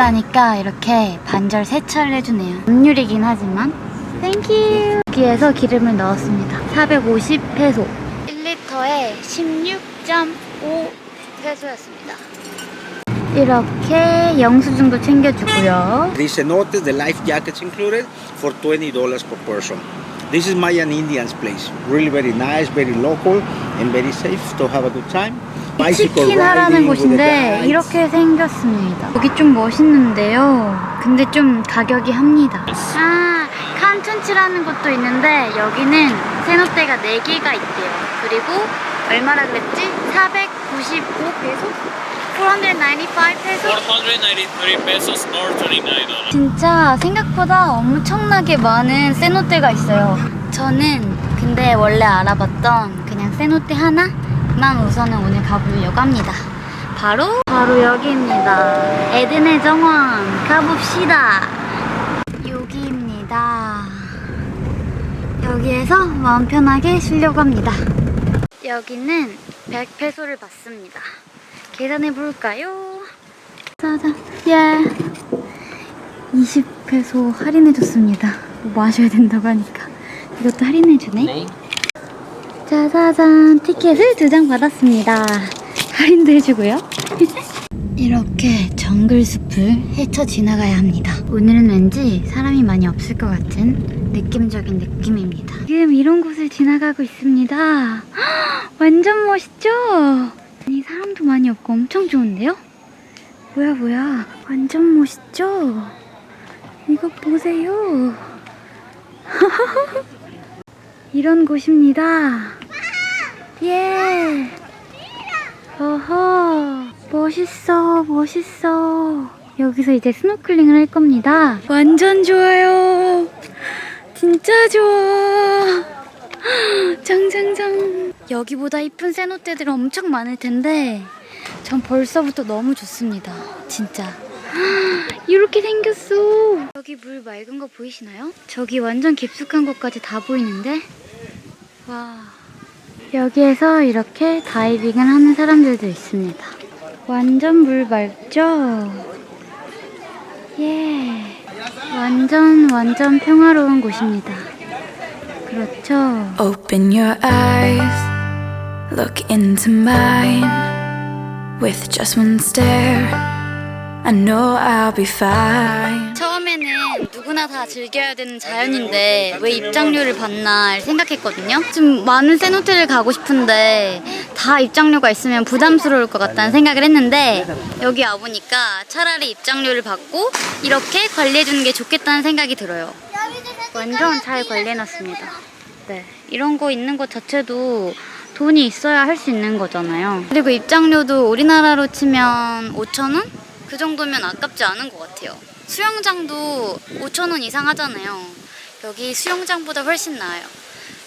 먹으려니까 이렇게 반절 세차를 해주네요. 음률이긴 하지만. 땡큐. 여기에서 기름을 넣었습니다. 450페소. 1리터에 16.5 페소였습니다. 이렇게 영수증도 챙겨주고요. These cenotes, the life jackets included, for $20 per person. This is Mayan Indians place. Really very nice, very local, and very safe to have a good time. Bicycle 치킨 하라는 riding with the 곳인데. 이렇게 생겼습니다. 여기 좀 멋있는데요. 근데 좀 가격이 합니다. 아, 칸툰치라는 곳도 있는데 여기는 세노떼가 4개가 있대요. 그리고 얼마라 그랬지? 495 페소? 495 페소? 493 pesos or $29. 진짜 생각보다 엄청나게 많은 세노떼가 있어요. 저는 근데 원래 알아봤던 그냥 세노떼 하나 만 우선은 오늘 가보려고 합니다. 바로 바로 여기입니다. 에덴의 정원 가봅시다. 여기입니다. 여기에서 마음 편하게 쉬려고 합니다. 여기는 100페소를 받습니다. 계산해 볼까요? 짜잔. 예. 20페소 할인해 줬습니다. 뭐 마셔야 된다고 하니까. 이것도 할인해 주네. 짜자잔. 티켓을 두 장 받았습니다. 할인도 해주고요. 이렇게 정글 숲을 헤쳐 지나가야 합니다. 오늘은 왠지 사람이 많이 없을 것 같은 느낌적인 느낌입니다. 지금 이런 곳을 지나가고 있습니다. 헉, 완전 멋있죠? 아니, 사람도 많이 없고 엄청 좋은데요? 뭐야 뭐야 완전 멋있죠? 이거 보세요 이런 곳입니다 예 어허 멋있어 멋있어 여기서 이제 스노클링을 할 겁니다 완전 좋아요 진짜 좋아 짱짱짱 여기보다 이쁜 세노떼들 엄청 많을 텐데 전 벌써부터 너무 좋습니다. 진짜. 이렇게 생겼어. 여기 물 맑은 거 보이시나요? 저기 완전 깊숙한 곳까지 다 보이는데? 와. 여기에서 이렇게 다이빙을 하는 사람들도 있습니다. 완전 물 맑죠? 예. 완전, 완전 평화로운 곳입니다. 그렇죠. Open your eyes, look into mine. With just one stare, I know I'll be fine. 누구나 다 즐겨야 되는 자연인데 왜 입장료를 받나 생각했거든요. 좀 많은 세노테를 가고 싶은데 다 입장료가 있으면 부담스러울 것 같다는 생각을 했는데 여기 와보니까 차라리 입장료를 받고 이렇게 관리해주는 게 좋겠다는 생각이 들어요. 완전 잘 관리해놨습니다. 네, 이런 거 있는 것 자체도 돈이 있어야 할 수 있는 거잖아요. 그리고 입장료도 우리나라로 치면 5,000원? 그 정도면 아깝지 않은 것 같아요. 수영장도 5,000원 이상 하잖아요. 여기 수영장보다 훨씬 나아요.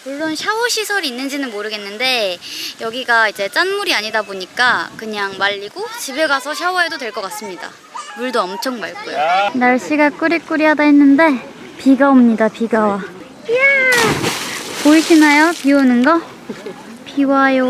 물론 샤워 시설이 있는지는 모르겠는데 여기가 이제 짠물이 아니다 보니까 그냥 말리고 집에 가서 샤워해도 될 것 같습니다. 물도 엄청 맑고요. 날씨가 꾸리꾸리하다 했는데 비가 옵니다. 비가 와. 이야! 보이시나요? 비 오는 거? 비 와요.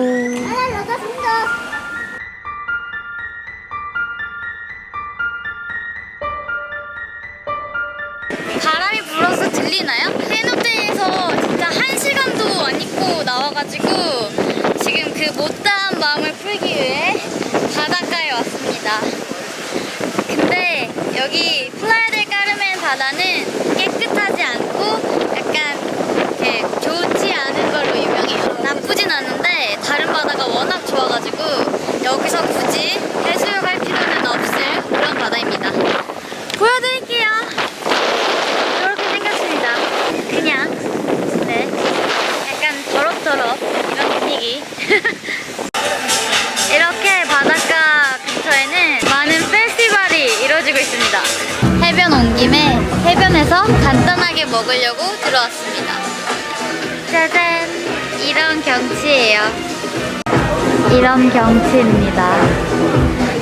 그 못다한 마음을 풀기 위해 바닷가에 왔습니다. 근데 여기 플라야 델 까르멘 바다는 깨끗하지 않고 약간 이렇게 좋지 않은 걸로 유명해요. 나쁘진 않은데 다른 바다가 워낙 좋아가지고 여기서 굳이 해수욕할 필요는 없을 그런 바다입니다. 보여드릴게요. 이렇게 생겼습니다. 그냥 네 약간 더럽더럽 이런 분위기. 이렇게 바닷가 근처에는 많은 페스티벌이 있습니다. 해변 온 김에 해변에서 간단하게 먹으려고 들어왔습니다. 짜잔! 이런 경치예요. 이런 경치입니다.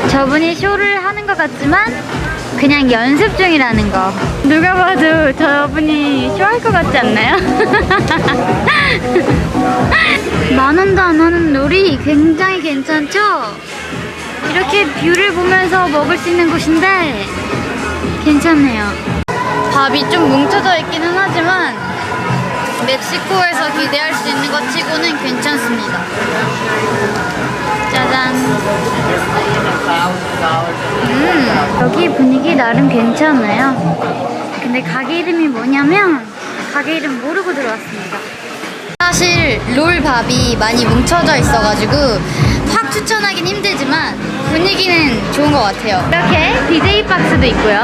저분이 쇼를 하는 것 같지만 그냥 연습 중이라는 거. 누가 봐도 저분이 쇼할 것 같지 않나요? 만 원도 안 하는 놀이 굉장히 괜찮죠? 이렇게 뷰를 보면서 먹을 수 있는 곳인데 괜찮네요. 밥이 좀 뭉쳐져 있기는 하지만 멕시코에서 기대할 수 있는 것 치고는 괜찮습니다. 짜잔. 음, 여기 분위기 나름 괜찮아요. 근데 가게 이름이 뭐냐면 가게 이름 모르고 들어왔습니다. 사실 롤 밥이 많이 뭉쳐져 있어가지고 확 추천하긴 힘들지만 분위기는 좋은 것 같아요. 이렇게 DJ 박스도 있고요.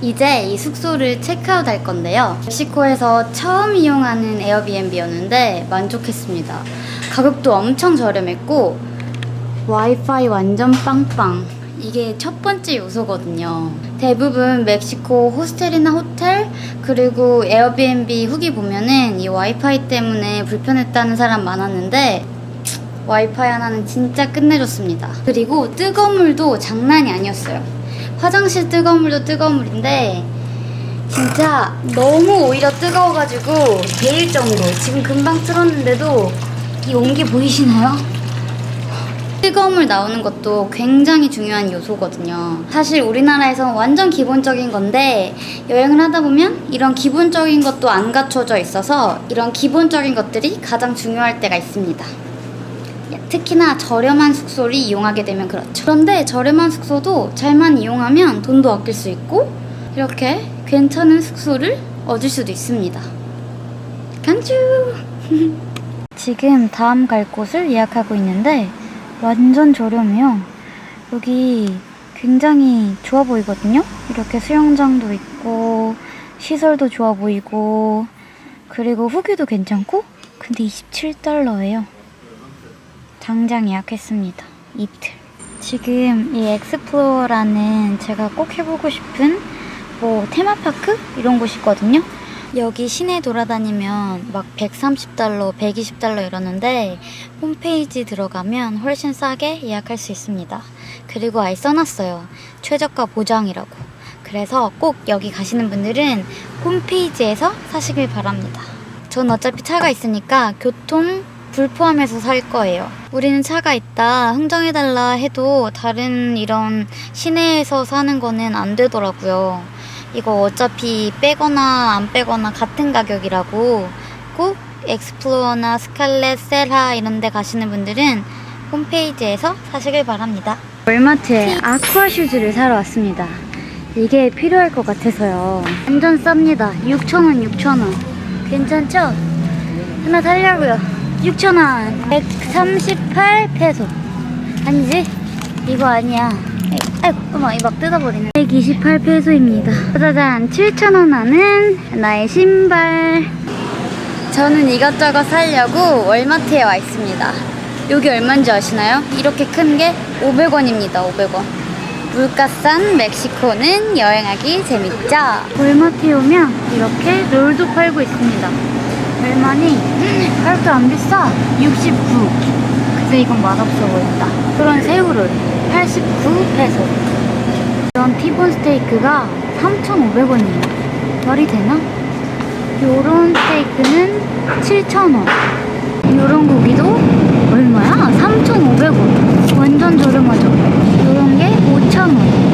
이제 이 숙소를 체크아웃 할 건데요. 멕시코에서 처음 이용하는 에어비앤비였는데 만족했습니다. 가격도 엄청 저렴했고 와이파이 완전 빵빵. 이게 첫 번째 요소거든요. 대부분 멕시코 호스텔이나 호텔 그리고 에어비앤비 후기 보면은 이 와이파이 때문에 불편했다는 사람 많았는데 와이파이 하나는 진짜 끝내줬습니다. 그리고 뜨거운 물도 장난이 아니었어요. 화장실 뜨거운 물도 뜨거운 물인데 진짜 너무 오히려 뜨거워가지고 데일 정도. 지금 금방 틀었는데도 이 온기 보이시나요? 뜨거운 물 나오는 것도 굉장히 중요한 요소거든요. 사실 우리나라에서 완전 기본적인 건데 여행을 하다 보면 이런 기본적인 것도 안 갖춰져 있어서 이런 기본적인 것들이 가장 중요할 때가 있습니다. 특히나 저렴한 숙소를 이용하게 되면 그렇죠. 그런데 저렴한 숙소도 잘만 이용하면 돈도 아낄 수 있고 이렇게 괜찮은 숙소를 얻을 수도 있습니다. 간주! 지금 다음 갈 곳을 예약하고 있는데 완전 저렴해요. 여기 굉장히 좋아 보이거든요? 이렇게 수영장도 있고 시설도 좋아 보이고 그리고 후기도 괜찮고 근데 27달러예요. 당장 예약했습니다. 이틀. 지금 이 엑스플로어라는 제가 꼭 해보고 싶은 뭐 테마파크 이런 곳이 있거든요. 여기 시내 돌아다니면 막 130달러, 120달러 이러는데 홈페이지 들어가면 훨씬 싸게 예약할 수 있습니다. 그리고 아예 써놨어요. 최저가 보장이라고. 그래서 꼭 여기 가시는 분들은 홈페이지에서 사시길 바랍니다. 전 어차피 차가 있으니까 교통 불포함해서 살 거예요. 우리는 차가 있다, 흥정해달라 해도 다른 이런 시내에서 사는 거는 안 되더라고요. 이거 어차피 빼거나 안 빼거나 같은 가격이라고 꼭 엑스플로어나 스칼렛, 셀하 이런 데 가시는 분들은 홈페이지에서 사시길 바랍니다. 월마트에 아쿠아 슈즈를 사러 왔습니다. 이게 필요할 것 같아서요. 완전 쌉니다. 6,000원, 6,000원. 괜찮죠? 하나 살려고요. 6,000원. 138 페소. 아니지? 이거 아니야. 아이고, 어머, 이거 막 뜯어버리네. 128 페소입니다. 짜잔, 7,000원 하는 나의 신발. 저는 이것저것 사려고 월마트에 와 있습니다. 여기 얼마인지 아시나요? 이렇게 큰 게 500원입니다. 500원. 물가 싼 멕시코는 여행하기 재밌죠? 월마트에 오면 이렇게 롤도 팔고 있습니다. 얼마니? 가격도 안 비싸. 69. 근데 이건 맛없어 보인다. 그런 새우를 89페소. 이런 티본 스테이크가 3,500원이에요. 말이 되나? 요런 스테이크는 7,000원. 요런 고기도 얼마야? 3,500원. 완전 저렴하죠? 요런 게 5,000원.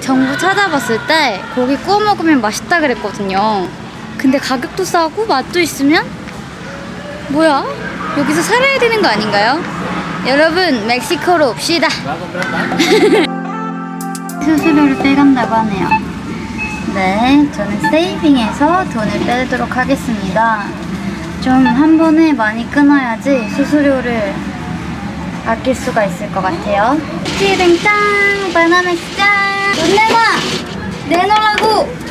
정부 찾아봤을 때 고기 구워 먹으면 맛있다 그랬거든요. 근데 가격도 싸고 맛도 있으면 뭐야? 여기서 살아야 되는 거 아닌가요? 여러분 멕시코로 옵시다. 수수료를 빼간다고 하네요. 네, 저는 세이빙해서 돈을 빼도록 하겠습니다. 좀 한 번에 많이 끊어야지 수수료를 아낄 수가 있을 것 같아요. 티뱅 짱! 바나맥스 짱! 돈 내놔! 내놓으라고!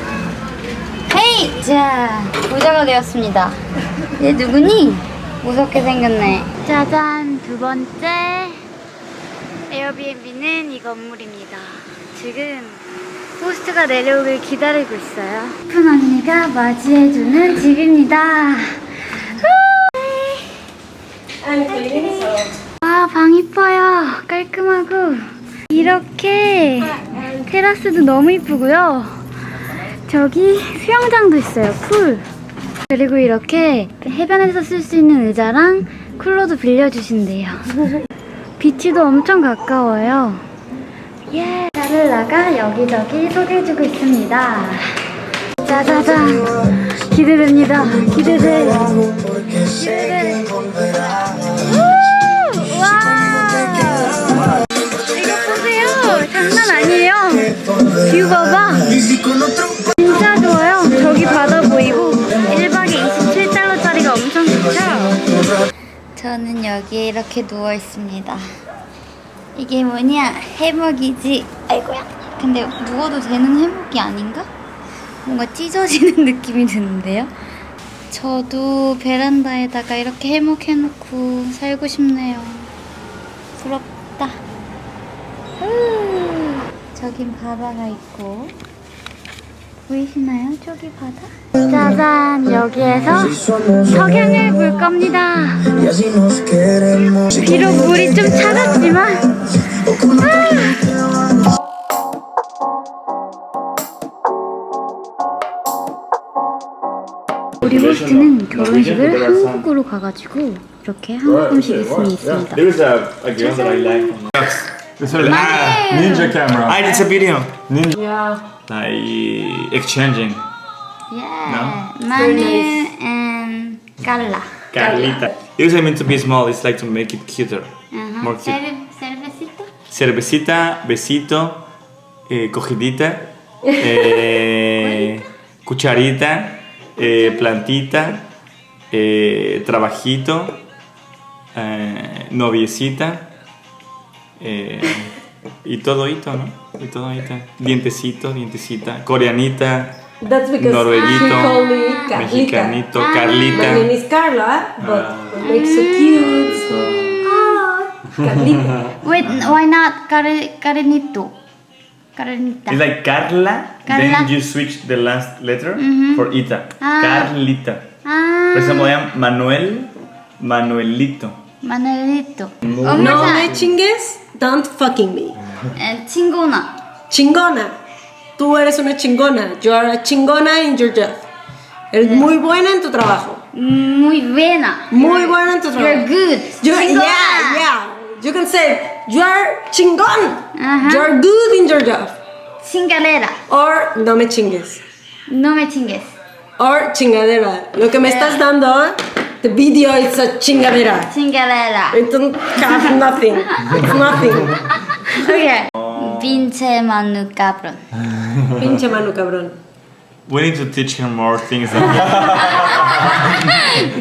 헤이! 자, 부자가 되었습니다. 얘 누구니? 무섭게 생겼네. 짜잔, 두 번째 에어비앤비는 이 건물입니다. 지금 호스트가 내려오길 기다리고 있어요. 큰 언니가 맞이해주는 집입니다. 아, 방 이뻐요. 깔끔하고. 이렇게 테라스도 너무 이쁘고요. 저기 수영장도 있어요. 풀. 그리고 이렇게 해변에서 쓸 수 있는 의자랑 쿨러도 빌려주신대요. 비치도 엄청 가까워요. 예. 가슬라가 여기저기 소개해주고 있습니다. 짜자잔 기대됩니다. 기대돼. 기대돼. 우! 와! 이거 보세요. 장난 아니에요. 뷰 봐봐. 저는 여기에 이렇게 누워 있습니다. 이게 뭐냐? 해먹이지. 아이고야. 근데 누워도 되는 해먹이 아닌가? 뭔가 찢어지는 느낌이 드는데요. 저도 베란다에다가 이렇게 해먹 해놓고 살고 싶네요. 부럽다. 후, 저긴 바다가 있고 보이시나요? 저기 바다? 짜잔 여기에서 석양을 볼 겁니다. 비록 물이 좀 차갑지만 아! 우리 호스트는 결혼식을 한국으로 가가지고 이렇게 한국 음식 있음이 있습니다. Is a. Ah, ninja camera. Ah, it's a video. Ninja. Yeah. Like exchanging. Yeah, Manu and Carla. Carlita. Because I mean to be small, it's like to make it cuter. More cute. Cerve- cervecito. Cervecita, besito, eh, cogidita, eh, cucharita, eh, plantita, eh, trabajito, eh, noviecita, eh, y todo hito, ¿no? Y todo hito. Dientecito, dientecita, coreanita, That's because Norveguito, she called me Carlita. mexicanito, My name Carlita. is Carla, but what makes so cute. Ah, Carlita. Wait, why not Care- Carenito? Carenita. It's like Carla, Carla. then you switch the last letter for ita. Ah. Carlita. ah, Por ejemplo, llaman Manuel, Manuelito. Manuelito. No Omasa, me chingues, don't fucking me. eh, chingona. Chingona. Tú eres una chingona. You are a chingona in your job. Eres muy buena en tu trabajo. Muy buena. Muy buena en tu You're trabajo. good. You- Chingona. yeah, yeah. You can say you are chingon. Ajá. You are good in your job. Chingadera. Or no me chingues. No me chingues. Or chingadera. Lo que me estás dando, the video is a chingadera. Chingadera. It don't have nothing. It's nothing. Okay. Pinche Manu cabrón. Pinche mano cabrón. We need to teach him more things than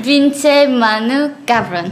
Pinche Manu cabrón.